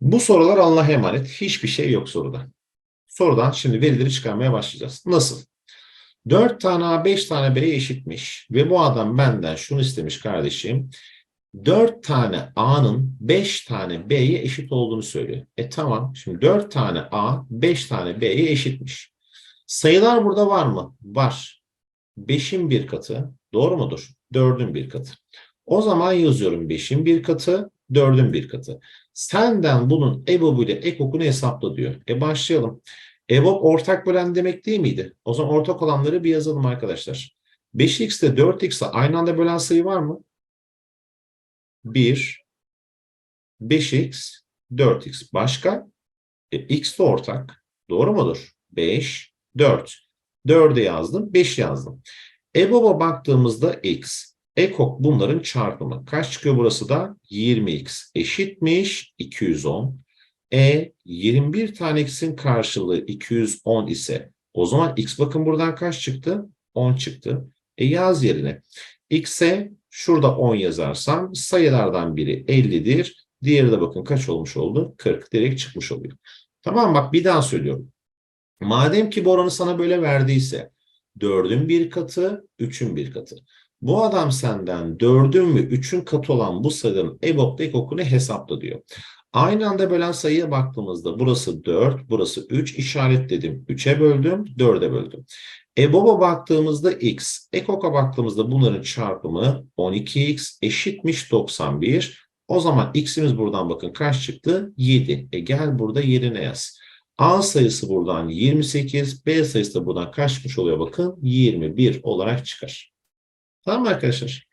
Bu sorular Allah'a emanet. Hiçbir şey yok soruda. Sorudan şimdi verileri çıkarmaya başlayacağız. Nasıl? 4 tane A 5 tane B'ye eşitmiş ve bu adam benden şunu istemiş kardeşim. 4 tane A'nın 5 tane B'ye eşit olduğunu söylüyor. E tamam. Şimdi 4 tane A 5 tane B'ye eşitmiş. Sayılar burada var mı? Var. 5'in bir katı. Doğru mudur? 4'ün bir katı. O zaman yazıyorum 5'in bir katı, 4'ün bir katı. Senden bunun EBOB ile ekokunu hesapla diyor. E başlayalım. EBOB ortak bölen demek değil miydi? O zaman ortak olanları bir yazalım arkadaşlar. 5x ile 4x ile aynı anda bölen sayı var mı? 1, 5x, 4x. Başka? E, x de ortak. Doğru mudur? 5, 4. 4'e yazdım, 5 yazdım. EBOB'a baktığımızda x. Ekok bunların çarpımı. Kaç çıkıyor burası da? 20x eşitmiş 210. E 21 tane x'in karşılığı 210 ise o zaman x bakın buradan kaç çıktı? 10 çıktı. E yaz yerine x'e şurada 10 yazarsam sayılardan biri 50'dir. Diğeri de bakın kaç olmuş oldu? 40 direkt çıkmış oluyor. Tamam bak bir daha söylüyorum. Madem ki bu oranı sana böyle verdiyse 4'ün bir katı, 3'ün bir katı. Bu adam senden 4'ün ve 3'ün katı olan bu sayının EBOB'da ekokunu hesapla diyor. Aynı anda bölen sayıya baktığımızda burası 4, burası 3 işaretledim. 3'e böldüm, 4'e böldüm. EBOB'a baktığımızda x, ekok'a baktığımızda bunların çarpımı 12x eşitmiş 91. O zaman x'imiz buradan bakın kaç çıktı? 7. E gel burada yerine yaz. A sayısı buradan 28, B sayısı da buradan kaç çıkmış oluyor bakın? 21 olarak çıkar. Tamam mı arkadaşlar?